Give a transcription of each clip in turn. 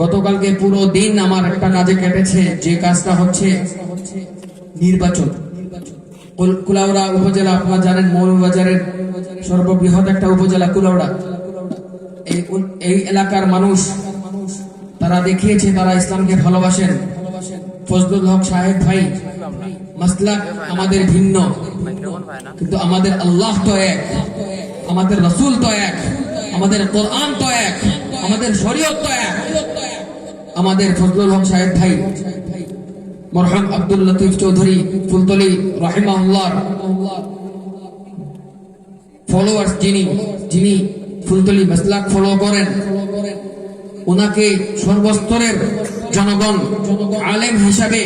গতকালকে পুরো দিন আমার একটা কাজে কেটেছে, যে কাজটা হচ্ছে নির্বাচন। কুলাউড়া উপজেলা, আপনারা জানেন মৌলবাজারের সর্ববৃহৎ একটা উপজেলা, কুলাউড়া। এই এলাকার মানুষ, তারা দেখিয়েছে, তারা ইসলামকে ভালোবাসেন। ফজলুল হক সাহেব ভাই, মাসলাক আমাদের ভিন্ন। কিন্তু আমাদের আল্লাহ তো এক, আমাদের রসুল তো এক, আমাদের কোরআন তো এক। আমাদের শরীয়ত এক। আমাদের ফজলুল হক সাহেব ভাই, মরহাম আব্দুল লতিফ চৌধুরী ফুলতলি, রাহিমাহুল্লাহ। ফলোয়ার্স যিনি যিনি ফুলতলি মাসলাক ফলো করেন, ওনাকে সর্বস্তরের জনগণ, আলেম হিসাবে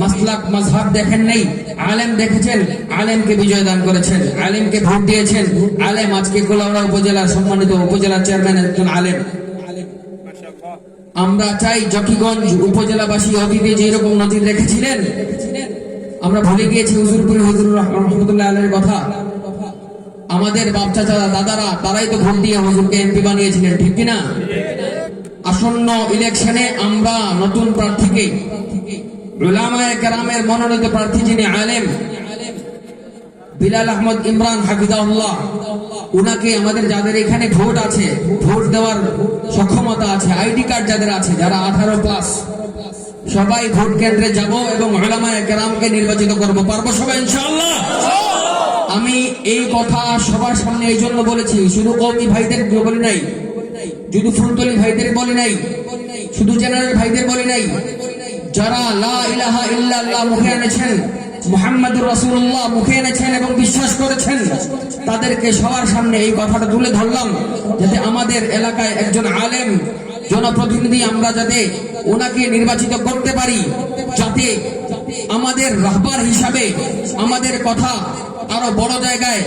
মাসলাক মাযহাব দেখেন নেই। আলেম দেখেছেন, আলেমকে বিজয় দান করেছেন, আলেমকে ভোট দিয়েছেন। আলেম আজকে কোলাউড়া উপজেলার সম্মানিত উপজেলা চেয়ারম্যান একজন আলেম। আমরা চাই জকিগঞ্জ উপজেলাবাসী অতীতে যে রকম নজির রেখেছিলেন, আমরা ভুলে গিয়েছি হুজুরপুর হুজুর রহমতুল্লাহ আলের কথা। আমাদের বাপ চাচারা দাদারা, তারাই তো ভোট দিয়ে হুজুরকে এমপি বানিয়েছিলেন, ঠিক কিনা? আসন্ন ইলেকশনে আমরা নতুন প্রার্থীকে, উলামায়ে কেরামের মনোনীত প্রার্থী যিনি আলেম বিলাল আহমদ ইমরান হাফিজাউল্লাহ উনাকে আমাদের যাদের এখানে ভোট আছে, ভোট দেওয়ার সক্ষমতা আছে, আইডি কার্ড যাদের আছে, যারা আঠারো প্লাস সবাই ভোট কেন্দ্রে যাব এবং ওলামায়ে কেরামকে নির্বাচিত করব। পারব সবাই ইনশাআল্লাহ? আমি এই কথা সবার সামনে এই জন্য বলেছি, শুধু কৌমি ভাইদের বলি নাই শুধু ফুলতলি ভাইদের বলি নাই, শুধু জেনারেল ভাইদের বলি নাই, যারা লা ইলাহা মুখে এনেছেন মুহাম্মাদুর রাসূলুল্লাহ মুখে এনেছেন এবং বিশ্বাস করেছেন। তাদেরকে সবার সামনে এই কথাটা তুলে ধরলাম, যাতে আমাদের এলাকায় একজন আলেম, জনপ্রতিনিধি আমরা যাতে ওনাকে নির্বাচিত করতে পারি, যাতে আমাদের রাহবার হিসাবে আমাদের কথা আরও বড় জায়গায়,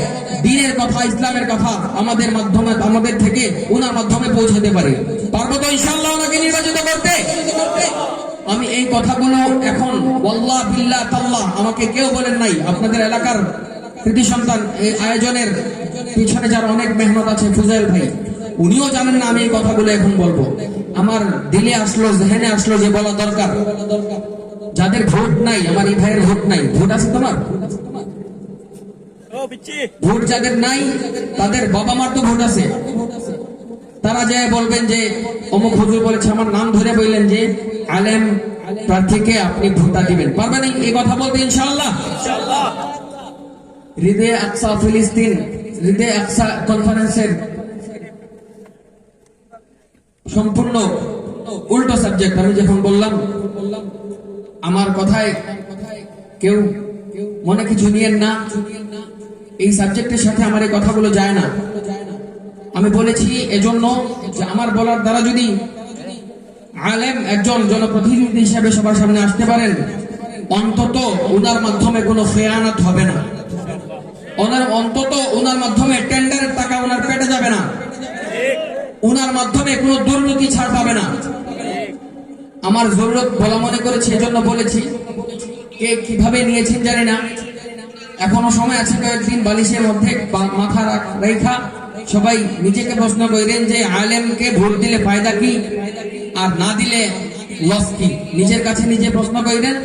দিনের কথা, ইসলামের কথা আমাদের মাধ্যমে, আমাদের থেকে ওনার মাধ্যমে পৌঁছাতে পারে। পারব তো ইনশাল্লাহ ওনাকে নির্বাচিত করতে? আমি এই কথাগুলো এখন ওয়াল্লাহ বিল্লা তাল্লাহ আমাকে কেউ বলেন নাই। আপনাদের এলাকার কৃতি সন্তান এই আয়োজনের পিছনে যার অনেক মেহনত আছে ফুজাইল ভাই উনিও জানেন না আমি এই কথাগুলো এখন বলব। আমার দিলে আসলো জেহেনে আসলো যে বলা দরকার। যাদের ভোট নাই আমার এই ভাইয়ের ভোট নাই। ভোট আছে তোমার? ভোট যাদের নাই তাদের বাবা মার তো ভোট আছে। তারা যায় বলবেন যে, অমুক হুজুর বলেছে, আমার নাম ধরে বললেন যে, আলেম প্রার্থীকে আপনি ভোটটা দিবেন। পারবেন এই- কথা বলতে ইনশাআল্লাহ? হৃদয় আকসা ফিলিস্তিন হৃদয় আকসা কনফারেন্সের সম্পূর্ণ উল্টো সাবজেক্ট আমি যখন বললাম, আমার কথায় কেউ মনে কিছু নিয়েন না। এই সাবজেক্টের সাথে আমার এই কথাগুলো যায় না। আমি বলেছি এজন্য যে আমার বলার দ্বারা যদি আলেম একজন জনপ্রতিনিধি হিসেবে সবার সামনে আসতে পারেন, অন্তত ওনার মাধ্যমে কোনো খেয়ানত হবে না। ওনার অন্তত ওনার মাধ্যমে টেন্ডারের টাকা ওনার পেটে যাবে না। ওনার মাধ্যমে কোনো দুর্নীতি ছাড় পাবে না। আমার জরুরত বলা মনে করেছি, এজন্য বলেছি, কে কীভাবে নিয়েছেন জানি না। এখনও সময় আছে কয়েকদিন বালিশের মধ্যে মাথা রেখা সবাই নিজেকে প্রশ্ন করেন যে আলেমকে ভোট দিলে ফায়দা কি? আর না দিলে লস কি? নিজের কাছে নিজে প্রশ্ন করেন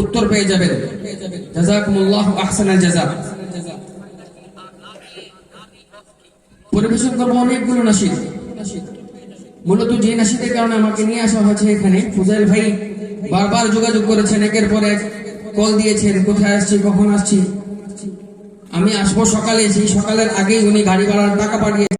উত্তর পেয়ে যাবেন। পরিবেশন করব অনেকগুলো নাসিদ মূলত যে নাসিদের কারণে আমাকে নিয়ে আসা হয়েছে এখানে, ফুজাইল ভাই বারবার যোগাযোগ করেছেন, একের পর এক কল দিয়েছেন, কোথায় আসছি, কখন আসছি। আমি আসব সকালে সেই সকালের আগেই উনি গাড়ি ভাড়ার টাকা পাঠিয়ে